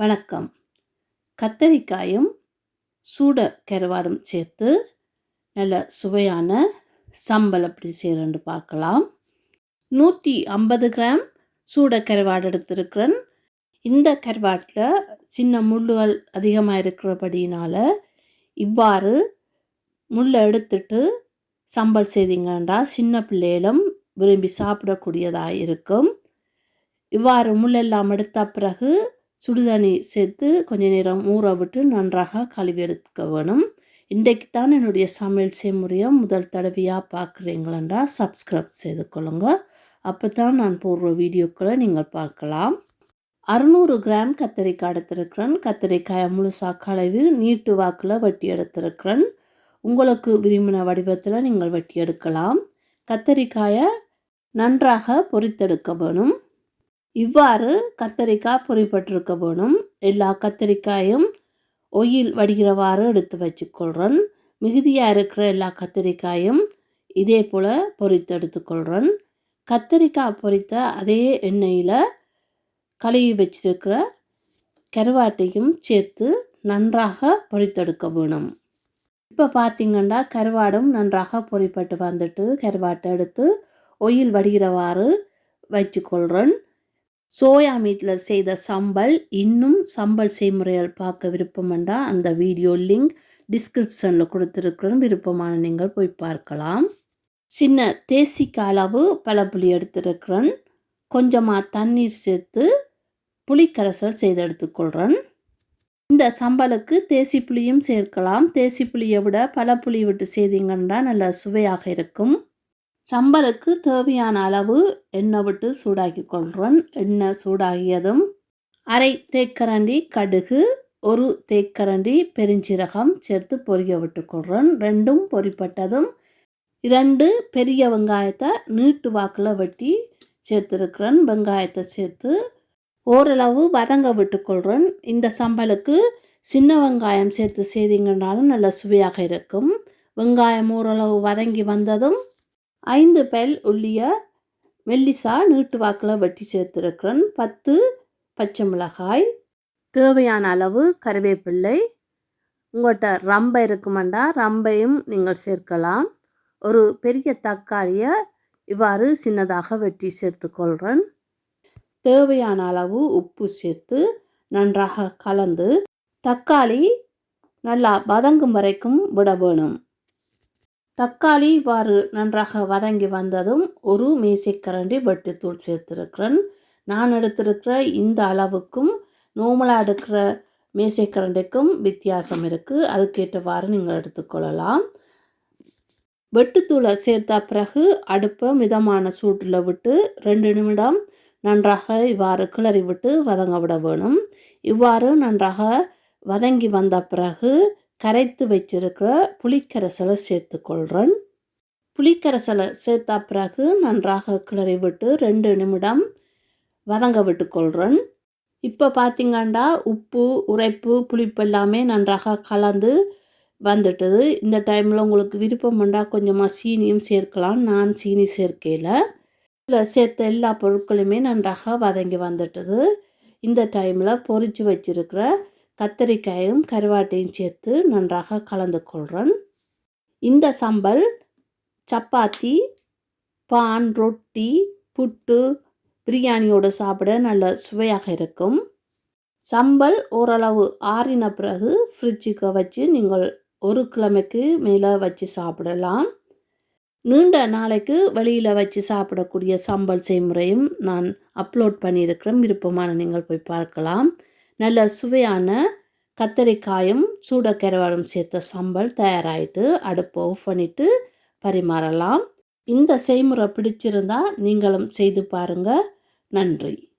வணக்கம். கத்தரிக்காயும் சூட கருவாடும் சேர்த்து நல்ல சுவையான சம்பல் அப்படி செய்கிறேன்னு பார்க்கலாம். நூற்றி ஐம்பது கிராம் சூட கருவாடு எடுத்திருக்கிறேன். இந்த கருவாட்டில் சின்ன முள்ளுகள் அதிகமாக இருக்கிறபடினால இவ்வாறு முள்ளை எடுத்துட்டு சம்பல் செய்தீங்கன்னா சின்ன பிள்ளைகளும் விரும்பி சாப்பிடக்கூடியதாக இருக்கும். இவ்வாறு முள்ளெல்லாம் எடுத்த பிறகு சுடுதண்ணி சேர்த்து கொஞ்ச நேரம் ஊற விட்டு நன்றாக கழுவி எடுக்க வேணும். இன்றைக்கு தான் என்னுடைய சமையல் செய்முறையை முதல் தடவையாக பார்க்குறீங்களா? சப்ஸ்கிரைப் செய்து கொள்ளுங்க. அப்போ தான் நான் போடுற வீடியோக்களை நீங்கள் பார்க்கலாம். அறுநூறு கிராம் கத்தரிக்காய் எடுத்திருக்கிறேன். கத்தரிக்காயை முழுசாக கழுவி நீட்டு வாக்கில் வெட்டி எடுத்திருக்கிறேன். உங்களுக்கு விரும்பின வடிவத்தில் நீங்கள் வெட்டி எடுக்கலாம். கத்தரிக்காயை நன்றாக பொரித்தெடுக்க வேணும். இவ்வாறு கத்தரிக்காய் பொறிப்பட்டிருக்க வேணும் எல்லா கத்தரிக்காயும் ஒயில் வடிகிறவாறு எடுத்து வச்சுக்கொள்கிறேன் மிகுதியாக இருக்கிற எல்லா கத்தரிக்காயும் இதே போல் பொறித்து எடுத்துக்கொள்கிறேன் கத்தரிக்காய் பொறித்த அதே எண்ணெயில் கழுவி வச்சிருக்கிற கருவாட்டையும் சேர்த்து நன்றாக பொறித்தெடுக்க வேணும் இப்போ பார்த்திங்கன்னா கருவாடும் நன்றாக பொறிப்பட்டு வந்துட்டு கருவாட்டை எடுத்து ஒயில் வடிகிறவாறு வச்சுக்கொள்கிறேன் சோயா மீட்டில் செய்த சம்பல் இன்னும் சம்பல் செய்முறையால் பார்க்க விருப்பமெண்டா அந்த வீடியோ லிங்க் டிஸ்கிரிப்ஷனில் கொடுத்துருக்குறேன் விருப்பமான நீங்கள் போய் பார்க்கலாம். சின்ன தேசிக்க அளவு பழப்புளி எடுத்துருக்கிறேன். கொஞ்சமாக தண்ணீர் சேர்த்து புளிக்கரைசல் செய்து எடுத்துக்கொள்கிறேன் இந்த சம்பலுக்கு தேசி புளியும் சேர்க்கலாம். தேசி புளியை விட பழப்புளி விட்டு செய்தீங்கன்னா நல்லா சுவையாக இருக்கும். சம்பலுக்கு தேவையான அளவு எண்ணெய் விட்டு சூடாக்கி கொள்கிறேன் எண்ணெய் சூடாகியதும் அரை தேக்கரண்டி கடுகு ஒரு தேக்கரண்டி பெருஞ்சீரகம் சேர்த்து பொரிய விட்டுக்கொள்கிறேன் ரெண்டும் பொறிப்பட்டதும் இரண்டு பெரிய வெங்காயத்தை நீட்டு வாக்கில் வெட்டி சேர்த்துருக்கிறேன் வெங்காயத்தை சேர்த்து ஓரளவு வதங்க விட்டுக்கொள்கிறேன் இந்த சம்பலுக்கு சின்ன வெங்காயம் சேர்த்து செய்தீங்கன்னாலும் நல்ல சுவையாக இருக்கும். வெங்காயம் ஓரளவு வதங்கி வந்ததும் ஐந்து பெல் உள்ளிய மெல்லிசா நீட்டு வாக்கில் வெட்டி சேர்த்துருக்கிறேன். பத்து பச்சை மிளகாய். தேவையான அளவு கருவேப்பிள்ளை. உங்கள்கிட்ட ரம்பை இருக்குமெண்டா ரம்பையும் நீங்கள் சேர்க்கலாம். ஒரு பெரிய தக்காளியை இவ்வாறு சின்னதாக வெட்டி சேர்த்துக்கொள்கிறேன் தேவையான அளவு உப்பு சேர்த்து நன்றாக கலந்து தக்காளி நல்லா வதங்கும் வரைக்கும் விட வேணும். தக்காளி இவ்வாறு நன்றாக வதங்கி வந்ததும் ஒரு மேசைக்கரண்டி வெட்டித்தூள் சேர்த்துருக்கிறேன். நான் எடுத்திருக்கிற இந்த அளவுக்கும் நோமலாக எடுக்கிற மேசைக்கரண்டிக்கும் வித்தியாசம் இருக்குது அதுக்கேற்றவாறு நீங்கள் எடுத்துக்கொள்ளலாம். வெட்டுத்தூளை சேர்த்த பிறகு அடுப்பை மிதமான சூட்டில் விட்டு ரெண்டு நிமிடம் நன்றாக இவ்வாறு கிளறி விட்டு வதங்க விட வேணும். இவ்வாறு நன்றாக வதங்கி வந்த பிறகு கரைத்து வச்சிருக்கிற புளிக்கரைசலை சேர்த்துக்கொள்கிறேன் புளிக்கரைசலை சேர்த்தா பிறகு நன்றாக கிளறி விட்டு ரெண்டு நிமிடம் வதங்க விட்டுக்கொள்கிறேன் இப்போ பார்த்திங்கண்டா உப்பு உரைப்பு புளிப்பு எல்லாமே நன்றாக கலந்து வந்துட்டது. இந்த டைமில் உங்களுக்கு விருப்பம் உண்டா கொஞ்சமாக சீனியும் சேர்க்கலாம். நான் சீனி சேர்க்கையில் இதில் சேர்த்த எல்லா பொருட்களுமே நன்றாக வதங்கி வந்துட்டது. இந்த டைமில் பொறிச்சு வச்சுருக்கிற கத்தரிக்காயும் கருவாட்டையும் சேர்த்து நன்றாக கலந்து கொள்கிறேன் இந்த சம்பல் சப்பாத்தி பான் ரொட்டி புட்டு பிரியாணியோடு சாப்பிட நல்ல சுவையாக இருக்கும். சம்பல் ஓரளவு ஆறின பிறகு ஃப்ரிட்ஜுக்கு வச்சு நீங்கள் ஒரு கிழமைக்கு மேலே வச்சு சாப்பிடலாம். நீண்ட நாளைக்கு வெளியில் வச்சு சாப்பிடக்கூடிய சம்பல் செய்முறையும் நான் அப்லோட் பண்ணியிருக்கிறேன். விருப்பமான நீங்கள் போய் பார்க்கலாம். நல்ல சுவையான கத்தரிக்காயும் சூடக்கரவாடும் சேர்த்த சம்பல் தயாராகிட்டு அடுப்பை ஆஃப் பண்ணிவிட்டு பரிமாறலாம். இந்த செய்முறை பிடிச்சிருந்தால் நீங்களும் செய்து பாருங்கள் நன்றி.